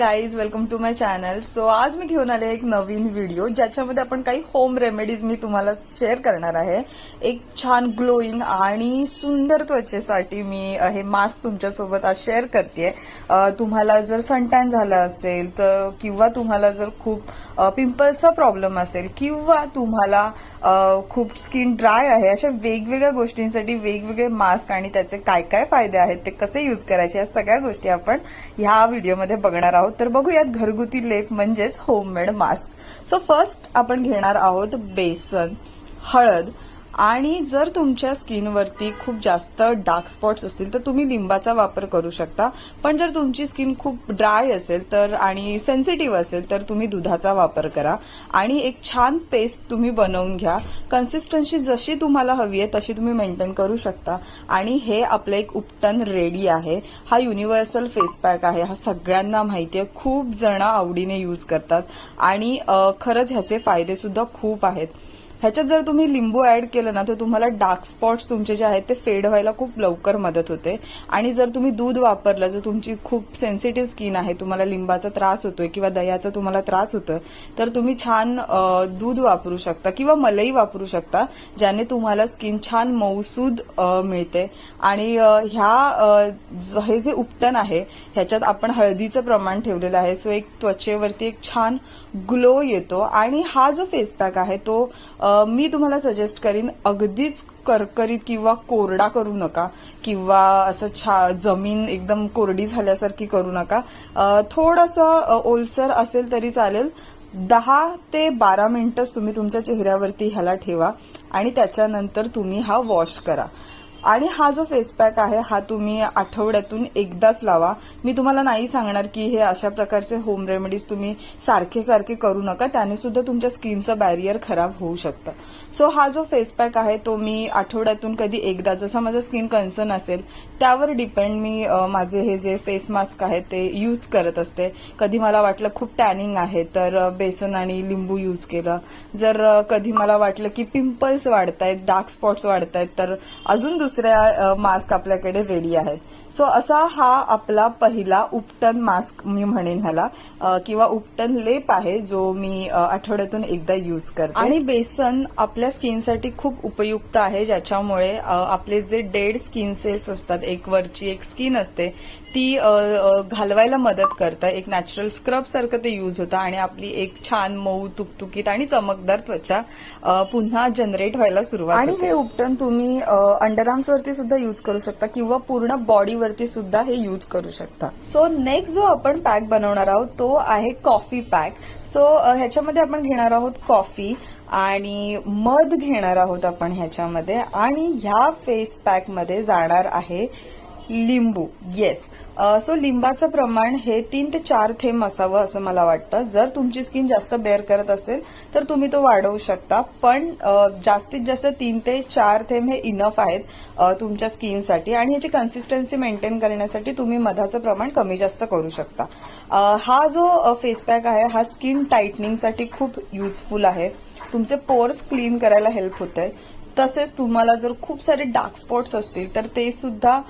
Guys welcome to my channel so आज मी घेऊन आले एक नवीन व्हिडिओ ज्याच्यामध्ये आपण काही होम रेमेडीज मी तुम्हाला शेअर करणार आहे. एक छान ग्लोईंग आणि सुंदर त्वचेसाठी मी हे मास्क तुमच्यासोबत आज शेअर करते तुम्हाला जर सनटॅन झाला असेल तर किंवा तुम्हाला जर खूप पिंपल्सचा प्रॉब्लेम असेल किंवा तुम्हाला खूप स्किन ड्राय आहे अशा वेगवेगळ्या गोष्टींसाठी वेगवेगळे मास्क आणि त्याचे काय काय फायदे आहेत ते कसे यूज करायचे या सगळ्या गोष्टी आपण ह्या व्हिडिओमध्ये बघणार आहोत. तर बघूयात घरगुती लेप म्हणजेच होममेड मास्क सो फर्स्ट आपण घेणार आहोत बेसन हळद आणि जर तुमच्या स्किनवरती खूप जास्त डार्क स्पॉट्स असतील तर तुम्ही लिंबाचा वापर करू शकता. पण जर तुमची स्किन खूप ड्राय असेल तर आणि सेन्सिटिव्ह असेल तर तुम्ही दुधाचा वापर करा. आणि एक छान पेस्ट तुम्ही बनवून घ्या. कन्सिस्टन्सी जशी तुम्हाला हवी आहे तशी तुम्ही मेंटेन करू शकता. आणि हे आपलं एक उपटन रेडी आहे. हा युनिव्हर्सल फेस पॅक आहे. हा सगळ्यांना माहिती आहे. खूप जण आवडीने यूज करतात. आणि खरंच ह्याचे फायदे सुद्धा खूप आहेत. ह्याच्यात जर तुम्ही लिंबू ऍड केलं ना तर तुम्हाला डार्क स्पॉट्स तुमचे जे आहेत ते फेड व्हायला खूप लवकर मदत होते. आणि जर तुम्ही दूध वापरलं जर तुमची खूप सेन्सिटिव्ह स्किन आहे तुम्हाला लिंबाचा त्रास होतोय किंवा दह्याचा तुम्हाला त्रास होतोय तर तुम्ही छान दूध वापरू शकता किंवा मलई वापरू शकता ज्याने तुम्हाला स्किन छान मऊसूद मिळते. आणि ह्या ज- हे जे उपटन आहे ह्याच्यात आपण हळदीचं प्रमाण ठेवलेलं आहे. सो एक त्वचेवरती एक छान ग्लो येतो. आणि हा जो फेस पॅक आहे तो आ, मी तुम्हाला सजेस्ट करीन अगदीच करकरीत किंवा कोरडा करू नका किंवा असं छा जमीन एकदम कोरडी झाल्यासारखी करू नका. थोडंसं ओलसर असेल तरी चालेल. दहा ते बारा मिनिटच तुम्ही तुमच्या चेहऱ्यावरती ह्याला ठेवा आणि त्याच्यानंतर तुम्ही हा वॉश करा. आणि हा जो फेस पॅक आहे हा तुम्ही आठवड्यातून एकदाच लावा. मी तुम्हाला नाही सांगणार की हे अशा प्रकारचे होम रेमेडीज तुम्ही सारखे सारखे करू नका. त्याने सुद्धा तुमच्या स्किनचं बॅरियर खराब होऊ शकतं. सो हा जो फेस पॅक आहे तो मी आठवड्यातून कधी एकदा जसा माझा स्किन कन्सर्न असेल त्यावर डिपेंड मी माझे हे जे फेस मास्क आहे ते यूज करत असते. कधी मला वाटलं खूप टॅनिंग आहे तर बेसन आणि लिंबू यूज केलं. जर कधी मला वाटलं की पिंपल्स वाढतायत डार्क स्पॉट्स वाढतायत तर अजून दुसऱ्या मास्क आपल्याकडे रेडी आहेत. सो असा हा आपला पहिला उपटन मास्क मी म्हणेन ह्याला किंवा उपटन लेप आहे जो मी आठवड्यातून एकदा यूज करते. आणि बेसन आपल्या स्किनसाठी खूप उपयुक्त आहे ज्याच्यामुळे आपले जे डेड स्किन सेल्स असतात एक वरची एक स्किन असते ती घालवायला मदत करतं. एक नॅचरल स्क्रब सारखं ते यूज होतं आणि आपली एक छान मऊ तुकतुकीत आणि चमकदार त्वचा पुन्हा जनरेट व्हायला सुरुवात आणि हे उपटन तुम्ही अंडरआर्म्स वरती सुद्धा यूज करू शकता किंवा पूर्ण बॉडीवरती सुद्धा हे यूज करू शकता. सो नेक्स्ट जो आपण पॅक बनवणार आहोत तो आहे कॉफी पॅक सो ह्याच्यामध्ये आपण घेणार आहोत कॉफी आणि मध घेणार आहोत आपण ह्याच्यामध्ये. आणि ह्या फेस पॅकमध्ये जाणार आहे लिंबू येस सो लिंबाचं प्रमाण हे तीन ते चार थेंब असावं असं मला वाटतं. जर तुमची स्किन जास्त बेअर करत असेल तर तुम्ही तो वाढवू शकता. पण जास्तीत जास्त तीन ते चार थेंब हे इनफ आहेत तुमच्या स्किनसाठी आणि ह्याची कन्सिस्टन्सी मेंटेन करण्यासाठी तुम्ही मधाचं प्रमाण कमी जास्त करू शकता. हा जो फेस पॅक आहे हा स्किन टाईटनिंगसाठी खूप युजफुल आहे. तुमचे पोर्स क्लीन करायला हेल्प होत आहे तसेच तुम्हाला जर खूप सारे डार्क स्पॉट्स असतील तर ते सुद्धा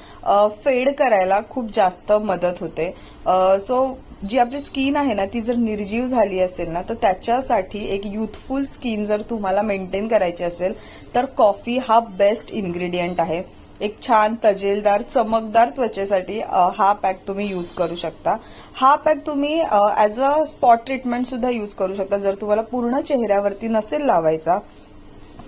फेड करायला खूप जास्त मदत होते. सो जी आपली स्किन आहे ना ती जर निर्जीव झाली असेल ना तर त्याच्यासाठी एक युथफुल स्किन जर तुम्हाला मेंटेन करायची असेल तर कॉफी हा बेस्ट इन्ग्रेडियंट आहे. एक छान तजेलदार चमकदार त्वचेसाठी हा पॅक तुम्ही यूज करू शकता. हा पॅक तुम्ही ऍज अ स्पॉट ट्रीटमेंट सुद्धा यूज करू शकता. जर तुम्हाला पूर्ण चेहऱ्यावरती नसेल लावायचा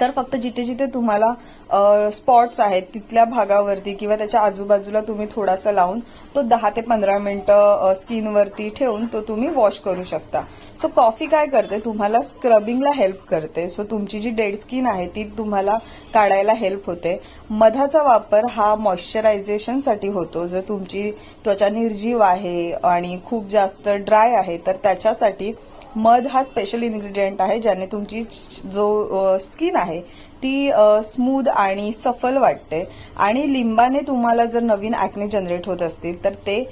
तर फक्त जिथे जिथे तुम्हाला स्पॉट्स आहेत तिथल्या भागावरती किंवा त्याच्या आजूबाजूला तुम्ही थोडासा लावून तो दहा ते पंधरा मिनिटं स्किनवरती ठेवून तो तुम्ही वॉश करू शकता. सो कॉफी काय करते? तुम्हाला स्क्रबिंगला हेल्प करते. सो तुमची जी डेड स्किन आहे ती तुम्हाला काढायला हेल्प होते. मधाचा वापर हा मॉइश्चरायझेशनसाठी होतो. जर तुमची त्वचा निर्जीव आहे आणि खूप जास्त ड्राय आहे तर त्याच्यासाठी मध हा स्पेशल इन्ग्रेडियंट आहे ज्याने तुमची जो स्किन आहे ती स्मूद आणि सफल वाटते. आणि लिंबाने तुम्हाला जर नवीन ऍक्ने जनरेट होत असतील तर ते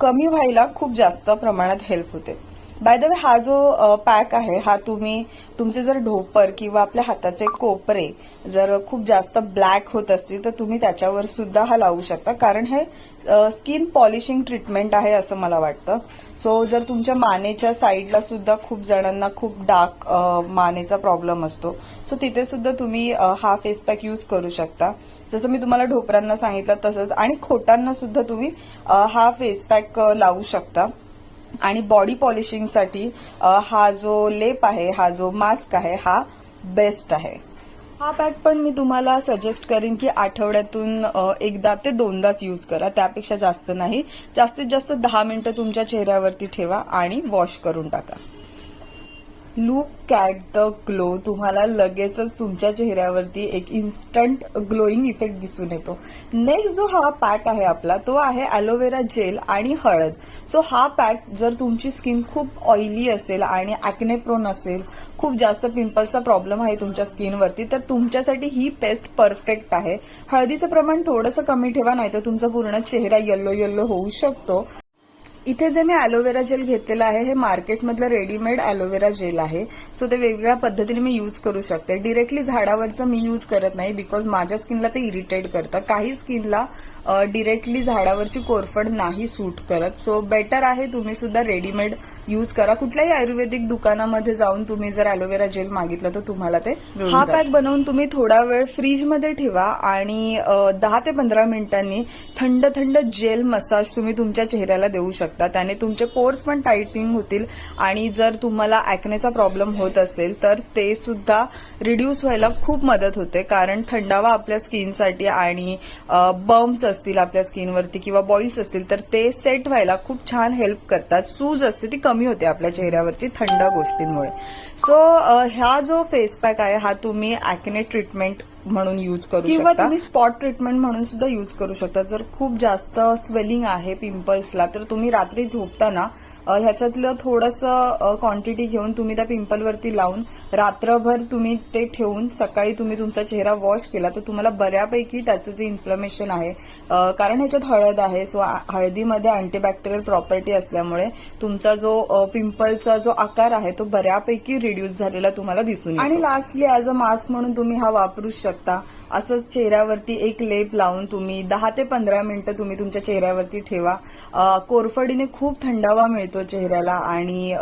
कमी व्हायला खूप जास्त प्रमाणात हेल्प होते. बाय द वे हा जो पॅक आहे हा तुम्ही तुमचे जर ढोपर किंवा आपल्या हाताचे कोपरे जर खूप जास्त ब्लॅक होत असतील तर तुम्ही त्याच्यावर सुद्धा हा लावू शकता. कारण हे स्किन पॉलिशिंग ट्रीटमेंट आहे असं मला वाटतं. सो जर तुमच्या मानेच्या साईडला सुद्धा खूप जणांना खूप डार्क मानेचा प्रॉब्लेम असतो सो तिथे सुद्धा तुम्ही हा फेस पॅक यूज करू शकता. जसं मी तुम्हाला ढोपरांना सांगितलं तसंच आणि खोटांना सुद्धा तुम्ही हा फेस पॅक लावू शकता. आणि बॉडी पॉलिशिंगसाठी हा जो लेप आहे हा जो मास्क आहे हा बेस्ट आहे. हा पॅक पण मी तुम्हाला सजेस्ट करेन की आठवड्यातून एकदा ते दोनदाच यूज करा. त्यापेक्षा जास्त नाही. जास्तीत जास्त दहा मिनिटं तुमच्या चेहऱ्यावरती ठेवा आणि वॉश करून टाका. लुक कॅट द ग्लो तुम्हाला लगेचच तुमच्या चेहऱ्यावरती एक इन्स्टंट ग्लोईंग इफेक्ट दिसून येतो. नेक्स्ट जो हा पॅक आहे आपला तो आहे अलोवेरा जेल आणि हळद. सो हा पॅक जर तुमची स्किन खूप ऑइली असेल आणि ॲक्नेप्रोन असेल खूप जास्त पिंपल्सचा प्रॉब्लेम आहे तुमच्या स्किनवरती तर तुमच्यासाठी ही पेस्ट परफेक्ट आहे. हळदीचं प्रमाण थोडंसं कमी ठेवा नाही तर तुमचा पूर्ण चेहरा येल्लो येल्लो होऊ शकतो. इथे जे मी अलोवेरा जेल घेतलेलं आहे हे मार्केटमधलं रेडीमेड अलोवेरा जेल आहे. सो ते वेगवेगळ्या पद्धतीने मी यूज करू शकते. डिरेक्टली झाडावरचं मी यूज करत नाही बिकॉज माझ्या स्किनला ते इरिटेट करतं. काही स्किनला डिरेक्टली झाडावरची कोरफड नाही सूट करत. सो बेटर आहे तुम्ही सुद्धा रेडीमेड यूज करा. कुठल्याही आयुर्वेदिक दुकानामध्ये जाऊन तुम्ही जर अलोवेरा जेल मागितलं तर तुम्हाला ते हा पॅक बनवून तुम्ही थोडा वेळ फ्रीजमध्ये ठेवा आणि दहा ते पंधरा मिनिटांनी थंड थंड जेल मसाज तुम्ही तुमच्या चेहऱ्याला देऊ शकता. त्याने तुमचे पोर्स पण टायटिंग होतील आणि जर तुम्हाला ऍकनेचा प्रॉब्लेम होत असेल तर ते सुद्धा रिड्यूस व्हायला खूप मदत होते. कारण थंडावा आपल्या स्किनसाठी आणि बम्स असतील आपल्या स्किनवरती किंवा बॉईल्स असतील तर ते सेट व्हायला खूप छान हेल्प करतात. सूज असते ती कमी होते आपल्या चेहऱ्यावरची थंड गोष्टींमुळे. सो हा जो फेस पॅक आहे हा तुम्ही ऍकने ट्रीटमेंट म्हणून यूज करू किंवा तुम्ही स्पॉट ट्रीटमेंट म्हणून सुद्धा यूज करू शकता. जर खूप जास्त स्वेलिंग आहे पिंपल्सला तर तुम्ही रात्री झोपताना ह्याच्यातलं थोडंसं क्वांटिटी घेऊन तुम्ही त्या पिंपलवरती लावून रात्रभर तुम्ही ते ठेवून सकाळी तुम्ही तुमचा चेहरा वॉश केला तर तुम्हाला बऱ्यापैकी त्याचं जे इन्फ्लमेशन आहे कारण ह्याच्यात हळद आहे सो हळदीमध्ये अँटीबॅक्टेरियल प्रॉपर्टी असल्यामुळे तुमचा जो पिंपलचा जो आकार आहे तो बऱ्यापैकी रिड्यूस झालेला तुम्हाला दिसून आणि लास्टली ॲज अ मास्क म्हणून तुम्ही हा वापरू शकता. असंच चेहऱ्यावरती एक लेप लावून तुम्ही दहा ते पंधरा मिनिटं तुम्ही तुमच्या चेहऱ्यावरती ठेवा. कोरफडीने खूप थंडावा मिळतो चेहऱ्याला आणि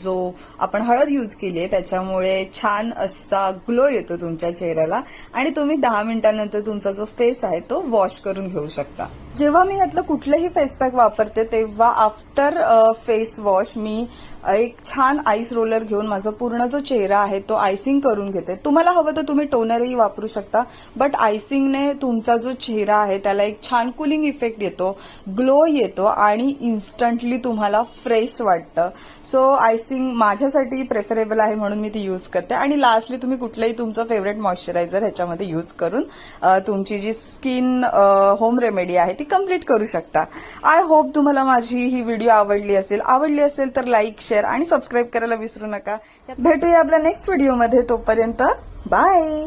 जो आपण हळद यूज केली आहे त्याच्यामुळे छान असा ग्लो येतो तुमच्या चेहऱ्याला. आणि तुम्ही दहा मिनिटांनंतर तुमचा जो फेस आहे तो वॉश करून घेऊ शकता. जेव्हा मी यातलं कुठलंही फेस पॅक वापरते तेव्हा आफ्टर फेस वॉश मी एक छान आईस रोलर घेऊन माझा पूर्ण जो चेहरा आहे तो आयसिंग करून घेते. तुम्हाला हवं तर तुम्ही टोनरही वापरू शकता बट आयसिंगने तुमचा जो चेहरा आहे त्याला एक छान कुलिंग इफेक्ट येतो ग्लो येतो आणि इन्स्टंटली तुम्हाला फ्रेश वाटतं. सो आयसिंग माझ्यासाठी प्रेफरेबल आहे म्हणून मी ती यूज करते. आणि लास्टली तुम्ही कुठलंही तुमचं फेवरेट मॉइश्चरायझर ह्याच्यामध्ये यूज करून तुमची जी स्किन होम रेमेडी आहे ती कंप्लीट करू शकता. आय होप तुम्हाला माझी ही व्हिडिओ आवडली असेल. आवडली असेल तर लाईक शेअर आणि सबस्क्राईब करायला विसरू नका. भेटूया आपल्या नेक्स्ट व्हिडिओमध्ये तोपर्यंत बाय